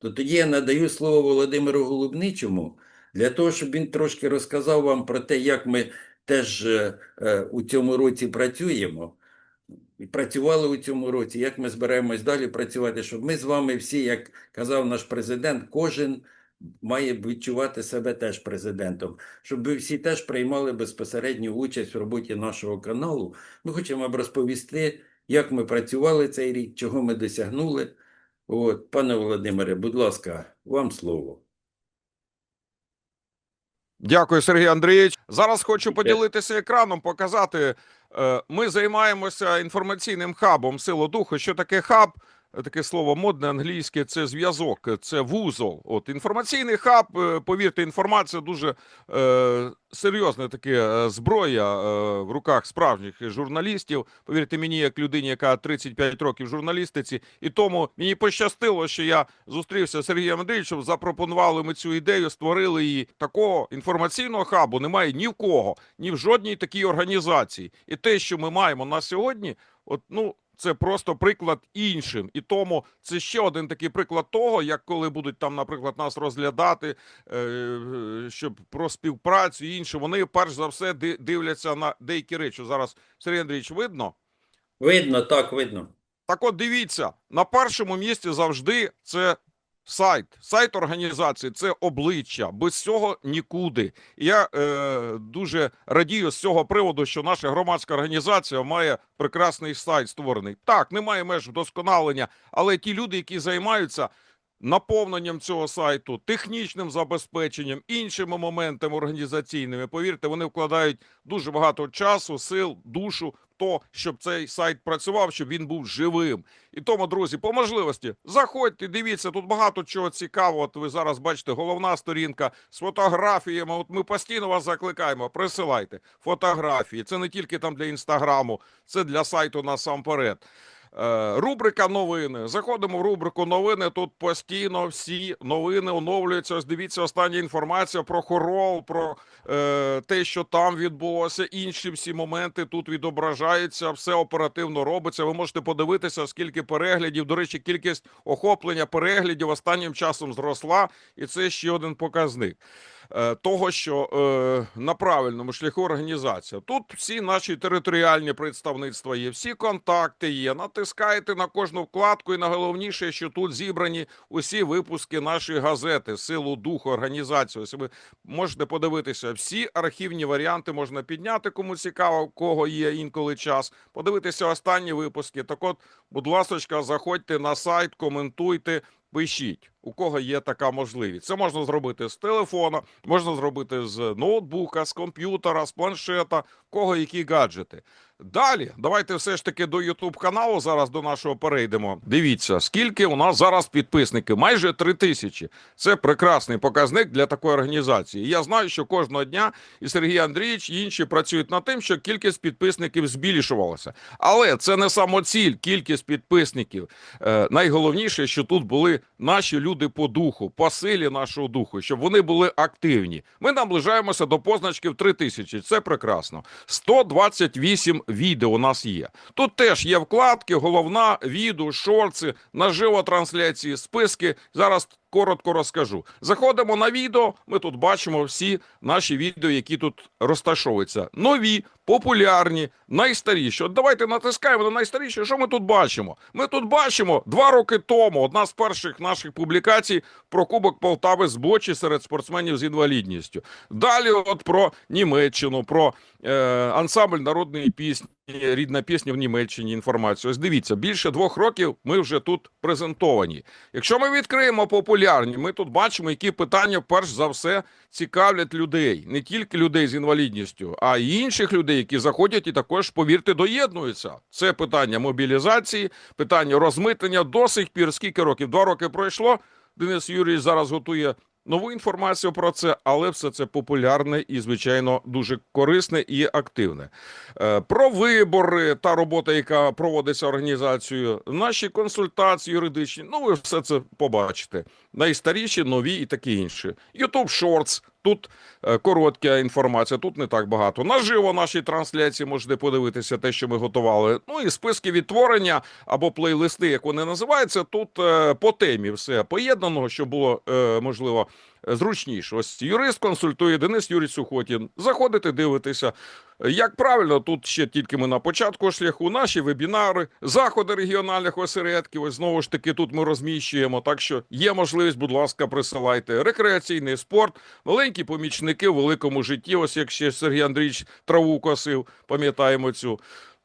то тоді я надаю слово Володимиру Голубничому для того, щоб він трошки розказав вам про те, як ми теж е, е, у цьому році працюємо. І працювали у цьому році, як ми збираємось далі працювати, щоб ми з вами всі, як казав наш президент, кожен має відчувати себе теж президентом, щоб ви всі теж приймали безпосередню участь в роботі нашого каналу. Ми хочемо вам розповісти, як ми працювали цей рік, чого ми досягнули. От, пане Володимире, будь ласка, вам слово. Дякую, Сергій Андрійович. Зараз хочу поділитися екраном, показати. е, Ми займаємося інформаційним хабом силу духу. Що таке хаб? Таке слово модне англійське це зв'язок, це вузол. От інформаційний хаб, е, повірте, інформація дуже е, серйозна таке е, зброя е, в руках справжніх журналістів. Повірте мені, як людині, яка 35 років журналістиці, і тому мені пощастило, що я зустрівся з Сергієм Андрійовичем, запропонували ми цю ідею, створили її. Такого інформаційного хабу немає ні в кого, ні в жодній такій організації. І те, що ми маємо на сьогодні, от ну. Це просто приклад іншим, і тому це ще один такий приклад того, як коли будуть там, наприклад, нас розглядати, е, щоб про співпрацю і інше, вони перш за все ди- дивляться на деякі речі. Зараз Сергій Андрійович видно. Видно, так, видно. Так от дивіться, на першому місці завжди це сайт. Сайт організації це обличчя. Без цього нікуди. Я е, дуже радію з цього приводу, що наша громадська організація має прекрасний сайт створений. Так, немає меж вдосконалення, але ті люди, які займаються наповненням цього сайту, технічним забезпеченням, іншими моментами організаційними, повірте, вони вкладають дуже багато часу, сил, душу то, щоб цей сайт працював, щоб він був живим. І тому, друзі, по можливості заходьте, дивіться, тут багато чого цікавого. От ви зараз бачите, головна сторінка з фотографіями. От ми постійно вас закликаємо. Присилайте фотографії. Це не тільки там для інстаграму, це для сайту насамперед. Е, Рубрика новини. Заходимо в рубрику новини. Тут постійно всі новини оновлюються. Ось дивіться, остання інформація про хорол, про е, те, що там відбулося. Інші всі моменти тут відображаються. Все оперативно робиться. Ви можете подивитися, скільки переглядів. До речі, кількість охоплення переглядів останнім часом зросла, і це ще один показник. Е, Того, що е, на правильному шляху організація. Тут всі наші територіальні представництва є, всі контакти є. Натискаєте на кожну вкладку, і найголовніше, що тут зібрані усі випуски нашої газети, силу духу, організації. Ось ви можете подивитися всі архівні варіанти, можна підняти, кому цікаво, кого є інколи час. Подивитися останні випуски. Так, от, будь ласка, заходьте на сайт, коментуйте. Пишіть, у кого є така можливість. Це можна зробити з телефона, можна зробити з ноутбука, з комп'ютера, з планшета, кого які гаджети. Далі, давайте все ж таки до YouTube каналу зараз до нашого перейдемо. Дивіться, скільки у нас зараз підписників? Майже три тисячі. Це прекрасний показник для такої організації. Я знаю, що кожного дня і Сергій Андрійович, і інші працюють над тим, що кількість підписників збільшувалася. Але це не самоціль, кількість підписників. Е, найголовніше, що тут були наші люди по духу, по силі нашого духу, щоб вони були активні. Ми наближаємося до позначки в 3 тисячі. Це прекрасно. 128 відео у нас є. Тут теж є вкладки, головна, відео, шорти, наживо трансляції, списки. Зараз коротко розкажу. Заходимо на відео. Ми тут бачимо всі наші відео, які тут розташовуються. Нові, популярні, найстаріші. От давайте натискаємо на найстаріші. Що ми тут бачимо? Ми тут бачимо два роки тому. Одна з перших наших публікацій про Кубок Полтави з бочі серед спортсменів з інвалідністю. Далі, от про Німеччину, про е, ансамбль народної пісні, рідна пісня в Німеччині. Інформацію. Ось дивіться, більше двох років ми вже тут презентовані. Якщо ми відкриємо популярні, ми тут бачимо, які питання перш за все цікавлять людей, не тільки людей з інвалідністю, а й інших людей, які заходять і також, повірте, доєднуються. Це питання мобілізації, питання розмитнення до сих пір. Скільки років? Два роки пройшло. Денис Юрійович зараз готує нову інформацію про це, але все це популярне і, звичайно, дуже корисне і активне. Е, Про вибори та робота, яка проводиться організацією, наші консультації юридичні. Ну, ви все це побачите. Найстаріші, нові і такі інші. YouTube Shorts Тут е, коротка інформація, тут не так багато. Наживо нашій трансляції можете подивитися те, що ми готували. Ну і списки відтворення або плейлисти, як вони називаються. Тут е, по темі все поєднано, щоб було е, можливо зручніше. Ось юрист консультує Денис Юрій Сухотін. Заходите, дивитеся. Як правильно, тут ще тільки ми на початку шляху, наші вебінари, заходи регіональних осередків. Ось знову ж таки тут ми розміщуємо. Так що є можливість, будь ласка, присилайте рекреаційний спорт, маленькі помічники в великому житті. Ось як ще Сергій Андрійович траву косив, пам'ятаємо цю.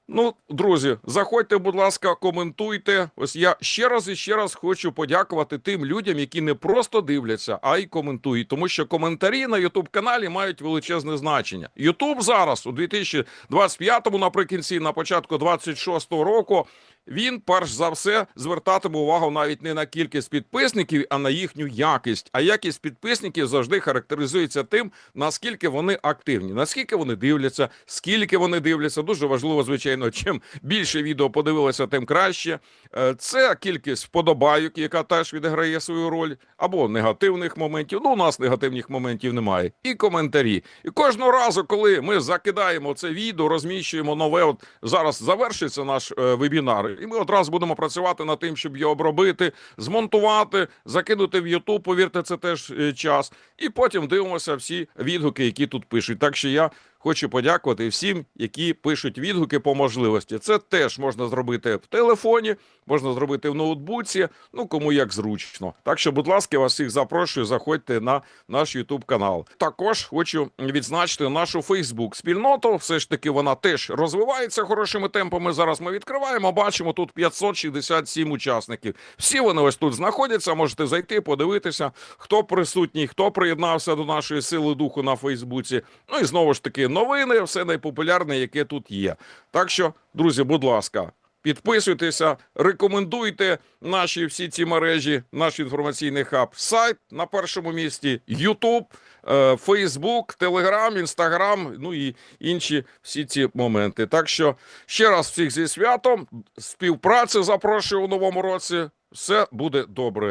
Ну, друзі, заходьте, будь ласка, коментуйте. Ось я ще раз і ще раз хочу подякувати тим людям, які не просто дивляться, а й коментують, тому що коментарі на Ютуб каналі мають величезне значення. Ютуб зараз у 2025-му, наприкінці, на початку 26-го року. Він перш за все звертатиме увагу навіть не на кількість підписників, а на їхню якість. А якість підписників завжди характеризується тим, наскільки вони активні, наскільки вони дивляться, скільки вони дивляться. Дуже важливо, звичайно, чим більше відео подивилися, тим краще. Е, Це кількість вподобайок, яка теж відіграє свою роль, або негативних моментів. Ну, у нас негативних моментів немає. І коментарі. І кожного разу, коли ми закидаємо це відео, розміщуємо нове. От зараз завершиться наш е, вебінар, і ми одразу будемо працювати над тим, щоб його обробити, змонтувати, закинути в Ютуб. Повірте, це теж е, час. І потім дивимося всі відгуки, які тут пишуть. Так що я хочу подякувати всім, які пишуть відгуки по можливості. Це теж можна зробити в телефоні, можна зробити в ноутбуці, ну кому як зручно. Так що, будь ласка, вас всіх запрошую, заходьте на наш YouTube канал. Також хочу відзначити нашу Facebook спільноту. Все ж таки, вона теж розвивається хорошими темпами. Зараз ми відкриваємо. Бачимо тут 567 учасників. Всі вони ось тут знаходяться. Можете зайти, подивитися, хто присутній, хто приєднався до нашої сили духу на Фейсбуці. Ну і знову ж таки, новини, все найпопулярне, яке тут є. Так що, друзі, будь ласка. Підписуйтеся, рекомендуйте наші всі ці мережі, наш інформаційний хаб, сайт на першому місці, Ютуб, Фейсбук, Телеграм, Інстаграм, ну і інші всі ці моменти. Так що ще раз всіх зі святом, співпраці запрошую у новому році. Все буде добре.